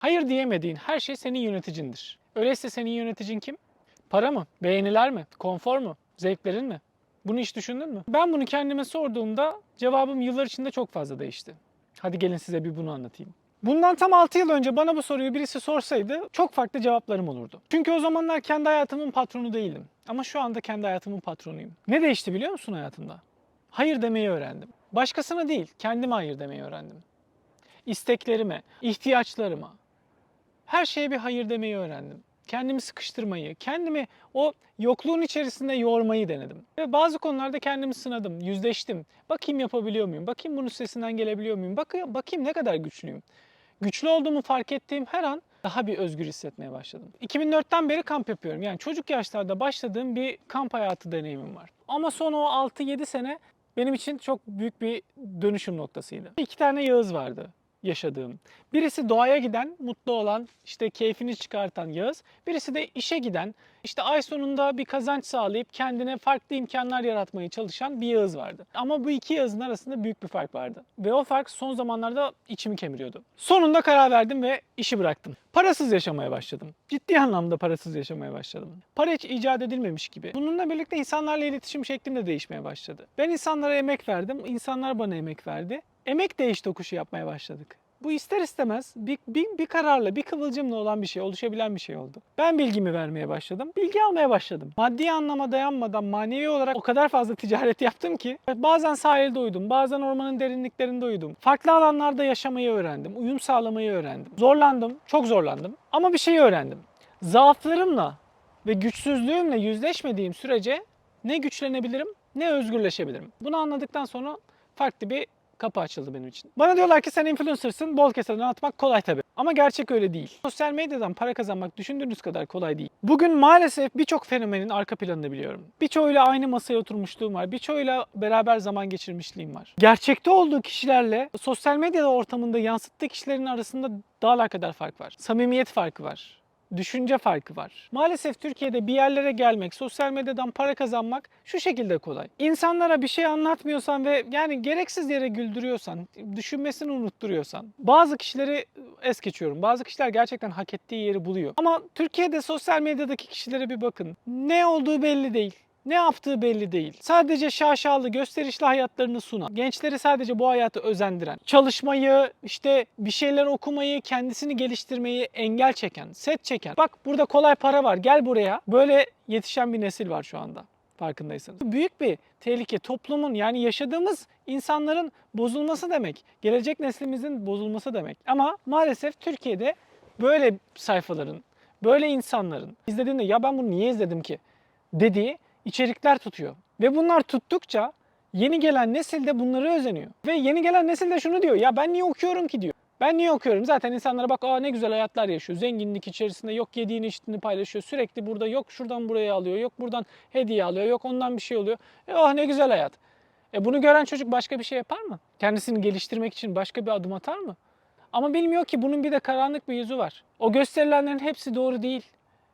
Hayır diyemediğin her şey senin yöneticindir. Öyleyse senin yöneticin kim? Para mı? Beğeniler mi? Konfor mu? Zevklerin mi? Bunu hiç düşündün mü? Ben bunu kendime sorduğumda cevabım yıllar içinde çok fazla değişti. Hadi gelin size bir bunu anlatayım. Bundan tam 6 yıl önce bana bu soruyu birisi sorsaydı çok farklı cevaplarım olurdu. Çünkü o zamanlar kendi hayatımın patronu değildim. Ama şu anda kendi hayatımın patronuyum. Ne değişti biliyor musun hayatımda? Hayır demeyi öğrendim. Başkasına değil, kendime hayır demeyi öğrendim. İsteklerime, ihtiyaçlarıma, her şeye bir hayır demeyi öğrendim. Kendimi sıkıştırmayı, kendimi o yokluğun içerisinde yormayı denedim. Ve bazı konularda kendimi sınadım, yüzleştim. Bakayım yapabiliyor muyum? Bakayım bunun üstesinden gelebiliyor muyum? Bakayım, bakayım ne kadar güçlüyüm. Güçlü olduğumu fark ettiğim her an daha bir özgür hissetmeye başladım. 2004'ten beri kamp yapıyorum. Yani çocuk yaşlarda başladığım bir kamp hayatı deneyimim var. Ama son o 6-7 sene benim için çok büyük bir dönüşüm noktasıydı. İki tane Yağız vardı yaşadığım. Birisi doğaya giden, mutlu olan, işte keyfini çıkartan Yağız. Birisi de işe giden, işte ay sonunda bir kazanç sağlayıp kendine farklı imkanlar yaratmaya çalışan bir Yağız vardı. Ama bu iki Yağız'ın arasında büyük bir fark vardı. Ve o fark son zamanlarda içimi kemiriyordu. Sonunda karar verdim ve işi bıraktım. Parasız yaşamaya başladım. Ciddi anlamda parasız yaşamaya başladım. Para hiç icat edilmemiş gibi. Bununla birlikte insanlarla iletişim şeklim de değişmeye başladı. Ben insanlara emek verdim, insanlar bana emek verdi. Emek değiş tokuşu yapmaya başladık. Bu ister istemez bir, bir, bir kararla, bir kıvılcımla olan bir şey, oluşabilen bir şey oldu. Ben bilgimi vermeye başladım, bilgi almaya başladım. Maddi anlama dayanmadan manevi olarak o kadar fazla ticaret yaptım ki bazen sahilde uyudum, bazen ormanın derinliklerinde uyudum. Farklı alanlarda yaşamayı öğrendim, uyum sağlamayı öğrendim. Zorlandım, çok zorlandım ama bir şeyi öğrendim. Zaaflarımla ve güçsüzlüğümle yüzleşmediğim sürece ne güçlenebilirim ne özgürleşebilirim. Bunu anladıktan sonra farklı bir kapı açıldı benim için. Bana diyorlar ki sen influencer'sın, bol keseden atmak kolay tabii. Ama gerçek öyle değil. Sosyal medyadan para kazanmak düşündüğünüz kadar kolay değil. Bugün maalesef birçok fenomenin arka planını biliyorum. Birçoğuyla aynı masaya oturmuşluğum var. Birçoğuyla beraber zaman geçirmişliğim var. Gerçekte olduğu kişilerle sosyal medya ortamında yansıttığı kişilerin arasında dağlar kadar fark var. Samimiyet farkı var düşünce farkı var. Maalesef Türkiye'de bir yerlere gelmek, sosyal medyadan para kazanmak şu şekilde kolay. İnsanlara bir şey anlatmıyorsan ve yani gereksiz yere güldürüyorsan, düşünmesini unutturuyorsan, bazı kişileri es geçiyorum. Bazı kişiler gerçekten hak ettiği yeri buluyor. Ama Türkiye'de sosyal medyadaki kişilere bir bakın. Ne olduğu belli değil. Ne yaptığı belli değil. Sadece şaşalı, gösterişli hayatlarını sunan, gençleri sadece bu hayatı özendiren, çalışmayı, işte bir şeyler okumayı, kendisini geliştirmeyi engel çeken, set çeken. Bak burada kolay para var, gel buraya. Böyle yetişen bir nesil var şu anda farkındaysanız. Büyük bir tehlike toplumun yani yaşadığımız insanların bozulması demek. Gelecek neslimizin bozulması demek. Ama maalesef Türkiye'de böyle sayfaların, böyle insanların izlediğinde ya ben bunu niye izledim ki dediği içerikler tutuyor. Ve bunlar tuttukça yeni gelen nesil de bunları özeniyor. Ve yeni gelen nesil de şunu diyor. Ya ben niye okuyorum ki diyor. Ben niye okuyorum? Zaten insanlara bak aa ne güzel hayatlar yaşıyor. Zenginlik içerisinde yok yediğini içtiğini paylaşıyor. Sürekli burada yok şuradan buraya alıyor. Yok buradan hediye alıyor. Yok ondan bir şey oluyor. E oh ne güzel hayat. E bunu gören çocuk başka bir şey yapar mı? Kendisini geliştirmek için başka bir adım atar mı? Ama bilmiyor ki bunun bir de karanlık bir yüzü var. O gösterilenlerin hepsi doğru değil.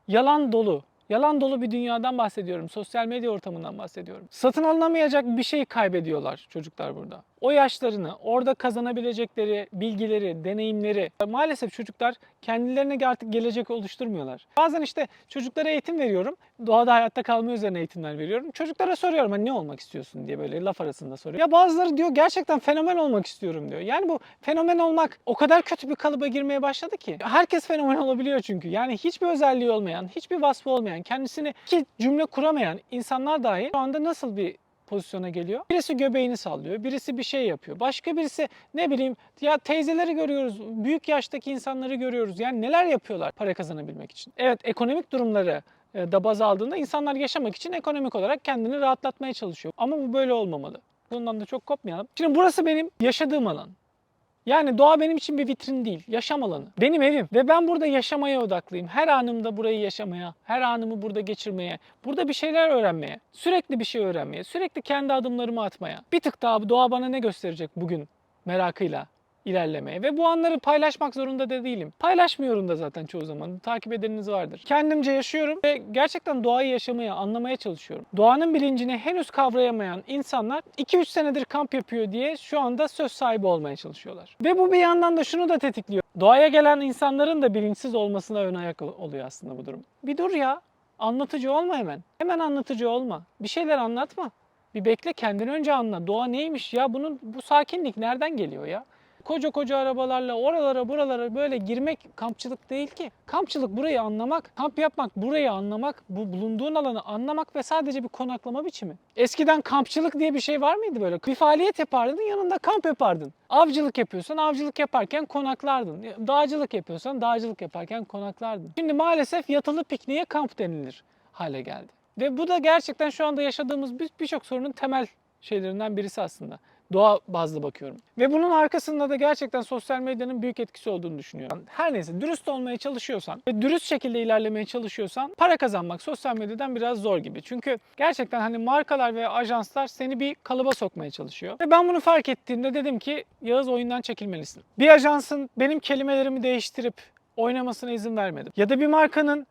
Yalan dolu. Yalan dolu bir dünyadan bahsediyorum. Sosyal medya ortamından bahsediyorum. Satın alınamayacak bir şey kaybediyorlar çocuklar burada. O yaşlarını, orada kazanabilecekleri bilgileri, deneyimleri maalesef çocuklar kendilerine artık gelecek oluşturmuyorlar. Bazen işte çocuklara eğitim veriyorum. Doğada hayatta kalma üzerine eğitimler veriyorum. Çocuklara soruyorum hani ne olmak istiyorsun diye böyle laf arasında soruyor. Ya bazıları diyor gerçekten fenomen olmak istiyorum diyor. Yani bu fenomen olmak o kadar kötü bir kalıba girmeye başladı ki. Herkes fenomen olabiliyor çünkü. Yani hiçbir özelliği olmayan, hiçbir vasfı olmayan, kendisini iki cümle kuramayan insanlar dahi şu anda nasıl bir pozisyona geliyor. Birisi göbeğini sallıyor, birisi bir şey yapıyor. Başka birisi ne bileyim ya teyzeleri görüyoruz, büyük yaştaki insanları görüyoruz. Yani neler yapıyorlar para kazanabilmek için. Evet ekonomik durumları e, da baz aldığında insanlar yaşamak için ekonomik olarak kendini rahatlatmaya çalışıyor. Ama bu böyle olmamalı. Bundan da çok kopmayalım. Şimdi burası benim yaşadığım alan. Yani doğa benim için bir vitrin değil, yaşam alanı. Benim evim ve ben burada yaşamaya odaklıyım. Her anımda burayı yaşamaya, her anımı burada geçirmeye, burada bir şeyler öğrenmeye, sürekli bir şey öğrenmeye, sürekli kendi adımlarımı atmaya. Bir tık daha doğa bana ne gösterecek bugün merakıyla ilerlemeye ve bu anları paylaşmak zorunda da değilim. Paylaşmıyorum da zaten çoğu zaman. Takip edeniniz vardır. Kendimce yaşıyorum ve gerçekten doğayı yaşamaya, anlamaya çalışıyorum. Doğanın bilincini henüz kavrayamayan insanlar 2-3 senedir kamp yapıyor diye şu anda söz sahibi olmaya çalışıyorlar. Ve bu bir yandan da şunu da tetikliyor. Doğaya gelen insanların da bilinçsiz olmasına ön ayak oluyor aslında bu durum. Bir dur ya. Anlatıcı olma hemen. Hemen anlatıcı olma. Bir şeyler anlatma. Bir bekle kendini önce anla. Doğa neymiş ya? Bunun bu sakinlik nereden geliyor ya? Koca koca arabalarla oralara buralara böyle girmek kampçılık değil ki. Kampçılık burayı anlamak, kamp yapmak burayı anlamak, bu bulunduğun alanı anlamak ve sadece bir konaklama biçimi. Eskiden kampçılık diye bir şey var mıydı böyle? Bir faaliyet yapardın yanında kamp yapardın. Avcılık yapıyorsan avcılık yaparken konaklardın. Dağcılık yapıyorsan dağcılık yaparken konaklardın. Şimdi maalesef yatılı pikniğe kamp denilir hale geldi. Ve bu da gerçekten şu anda yaşadığımız bir- birçok sorunun temel şeylerinden birisi aslında. Doğa bazlı bakıyorum. Ve bunun arkasında da gerçekten sosyal medyanın büyük etkisi olduğunu düşünüyorum. Her neyse dürüst olmaya çalışıyorsan ve dürüst şekilde ilerlemeye çalışıyorsan para kazanmak sosyal medyadan biraz zor gibi. Çünkü gerçekten hani markalar ve ajanslar seni bir kalıba sokmaya çalışıyor. Ve ben bunu fark ettiğimde dedim ki Yağız oyundan çekilmelisin. Bir ajansın benim kelimelerimi değiştirip oynamasına izin vermedim. Ya da bir markanın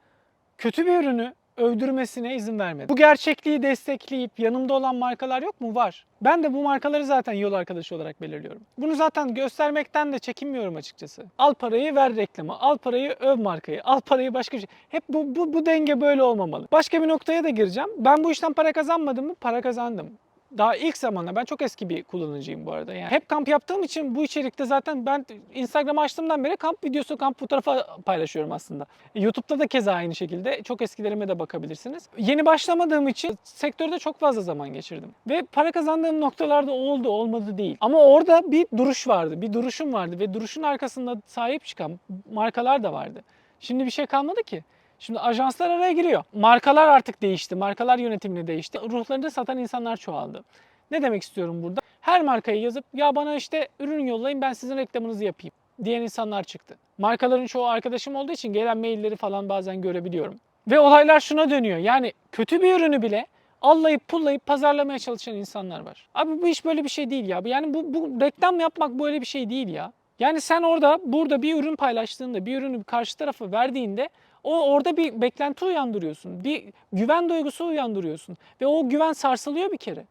kötü bir ürünü övdürmesine izin vermedim. Bu gerçekliği destekleyip yanımda olan markalar yok mu? Var. Ben de bu markaları zaten yol arkadaşı olarak belirliyorum. Bunu zaten göstermekten de çekinmiyorum açıkçası. Al parayı ver reklamı, al parayı öv markayı, al parayı başka bir şey. Hep bu, bu, bu denge böyle olmamalı. Başka bir noktaya da gireceğim. Ben bu işten para kazanmadım mı? Para kazandım daha ilk zamanlar ben çok eski bir kullanıcıyım bu arada. Yani hep kamp yaptığım için bu içerikte zaten ben Instagram açtığımdan beri kamp videosu, kamp fotoğrafı paylaşıyorum aslında. YouTube'da da keza aynı şekilde. Çok eskilerime de bakabilirsiniz. Yeni başlamadığım için sektörde çok fazla zaman geçirdim. Ve para kazandığım noktalarda oldu, olmadı değil. Ama orada bir duruş vardı, bir duruşum vardı ve duruşun arkasında sahip çıkan markalar da vardı. Şimdi bir şey kalmadı ki. Şimdi ajanslar araya giriyor. Markalar artık değişti. Markalar yönetimini değişti. Ruhlarını satan insanlar çoğaldı. Ne demek istiyorum burada? Her markayı yazıp ya bana işte ürün yollayın ben sizin reklamınızı yapayım diyen insanlar çıktı. Markaların çoğu arkadaşım olduğu için gelen mailleri falan bazen görebiliyorum. Ve olaylar şuna dönüyor. Yani kötü bir ürünü bile allayıp pullayıp pazarlamaya çalışan insanlar var. Abi bu iş böyle bir şey değil ya. Yani bu, bu reklam yapmak böyle bir şey değil ya. Yani sen orada burada bir ürün paylaştığında, bir ürünü karşı tarafa verdiğinde o orada bir beklenti uyandırıyorsun. Bir güven duygusu uyandırıyorsun. Ve o güven sarsılıyor bir kere.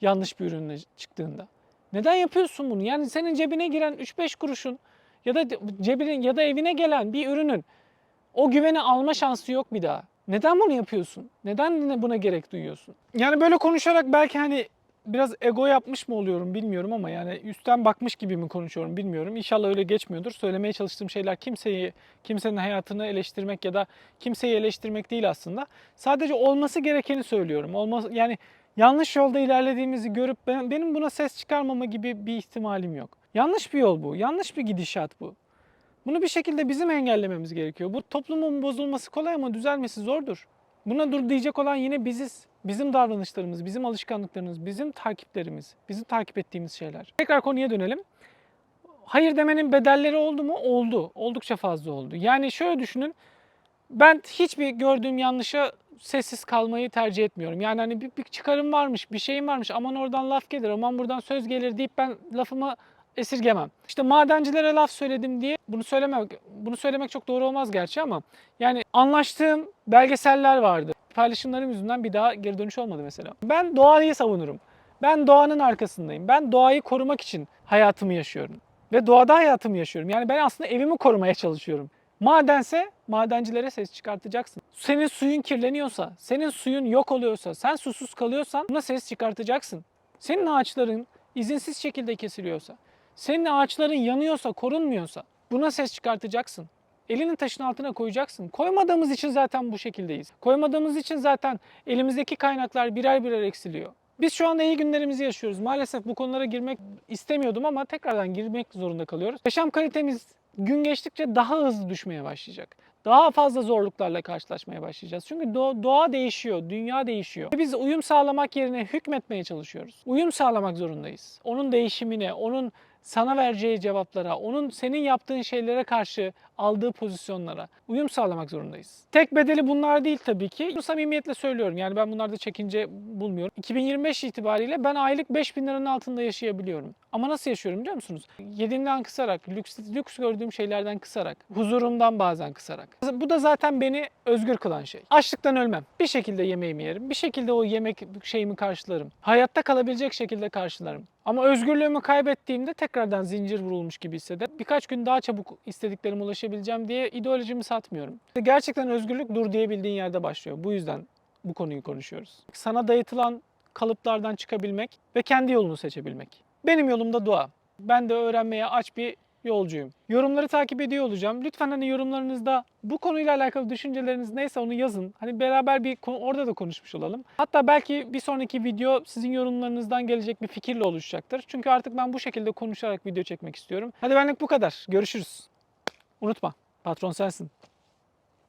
Yanlış bir ürünle çıktığında. Neden yapıyorsun bunu? Yani senin cebine giren 3-5 kuruşun ya da cebine ya da evine gelen bir ürünün o güveni alma şansı yok bir daha. Neden bunu yapıyorsun? Neden buna gerek duyuyorsun? Yani böyle konuşarak belki hani biraz ego yapmış mı oluyorum bilmiyorum ama yani üstten bakmış gibi mi konuşuyorum bilmiyorum. İnşallah öyle geçmiyordur. Söylemeye çalıştığım şeyler kimseyi, kimsenin hayatını eleştirmek ya da kimseyi eleştirmek değil aslında. Sadece olması gerekeni söylüyorum. Olması yani yanlış yolda ilerlediğimizi görüp ben, benim buna ses çıkarmama gibi bir ihtimalim yok. Yanlış bir yol bu. Yanlış bir gidişat bu. Bunu bir şekilde bizim engellememiz gerekiyor. Bu toplumun bozulması kolay ama düzelmesi zordur. Buna dur diyecek olan yine biziz. Bizim davranışlarımız, bizim alışkanlıklarımız, bizim takiplerimiz, bizim takip ettiğimiz şeyler. Tekrar konuya dönelim. Hayır demenin bedelleri oldu mu? Oldu. Oldukça fazla oldu. Yani şöyle düşünün. Ben hiçbir gördüğüm yanlışa sessiz kalmayı tercih etmiyorum. Yani hani bir, bir çıkarım varmış, bir şeyim varmış. Aman oradan laf gelir, aman buradan söz gelir deyip ben lafımı esirgemem. İşte madencilere laf söyledim diye bunu söylemek bunu söylemek çok doğru olmaz gerçi ama yani anlaştığım belgeseller vardı. Paylaşımlarım yüzünden bir daha geri dönüş olmadı mesela. Ben doğayı savunurum. Ben doğanın arkasındayım. Ben doğayı korumak için hayatımı yaşıyorum. Ve doğada hayatımı yaşıyorum. Yani ben aslında evimi korumaya çalışıyorum. Madense madencilere ses çıkartacaksın. Senin suyun kirleniyorsa, senin suyun yok oluyorsa, sen susuz kalıyorsan buna ses çıkartacaksın. Senin ağaçların izinsiz şekilde kesiliyorsa, senin ağaçların yanıyorsa, korunmuyorsa buna ses çıkartacaksın. Elini taşın altına koyacaksın. Koymadığımız için zaten bu şekildeyiz. Koymadığımız için zaten elimizdeki kaynaklar birer birer eksiliyor. Biz şu anda iyi günlerimizi yaşıyoruz. Maalesef bu konulara girmek istemiyordum ama tekrardan girmek zorunda kalıyoruz. Yaşam kalitemiz gün geçtikçe daha hızlı düşmeye başlayacak. Daha fazla zorluklarla karşılaşmaya başlayacağız. Çünkü doğa, doğa değişiyor, dünya değişiyor. Biz uyum sağlamak yerine hükmetmeye çalışıyoruz. Uyum sağlamak zorundayız. Onun değişimine, onun sana vereceği cevaplara, onun senin yaptığın şeylere karşı aldığı pozisyonlara uyum sağlamak zorundayız. Tek bedeli bunlar değil tabii ki. Bu samimiyetle söylüyorum. Yani ben bunlarda çekince bulmuyorum. 2025 itibariyle ben aylık 5000 liranın altında yaşayabiliyorum. Ama nasıl yaşıyorum biliyor musunuz? Yediğimden kısarak, lüks, lüks gördüğüm şeylerden kısarak, huzurumdan bazen kısarak. Bu da zaten beni özgür kılan şey. Açlıktan ölmem. Bir şekilde yemeğimi yerim. Bir şekilde o yemek şeyimi karşılarım. Hayatta kalabilecek şekilde karşılarım. Ama özgürlüğümü kaybettiğimde tekrardan zincir vurulmuş gibi hissederim. Birkaç gün daha çabuk istediklerime ulaşabileceğim diye ideolojimi satmıyorum. Gerçekten özgürlük dur diyebildiğin yerde başlıyor. Bu yüzden bu konuyu konuşuyoruz. Sana dayatılan kalıplardan çıkabilmek ve kendi yolunu seçebilmek. Benim yolum da dua. Ben de öğrenmeye aç bir yolcuyum. Yorumları takip ediyor olacağım. Lütfen hani yorumlarınızda bu konuyla alakalı düşünceleriniz neyse onu yazın. Hani beraber bir konu- orada da konuşmuş olalım. Hatta belki bir sonraki video sizin yorumlarınızdan gelecek bir fikirle oluşacaktır. Çünkü artık ben bu şekilde konuşarak video çekmek istiyorum. Hadi benlik bu kadar. Görüşürüz. Unutma. Patron sensin.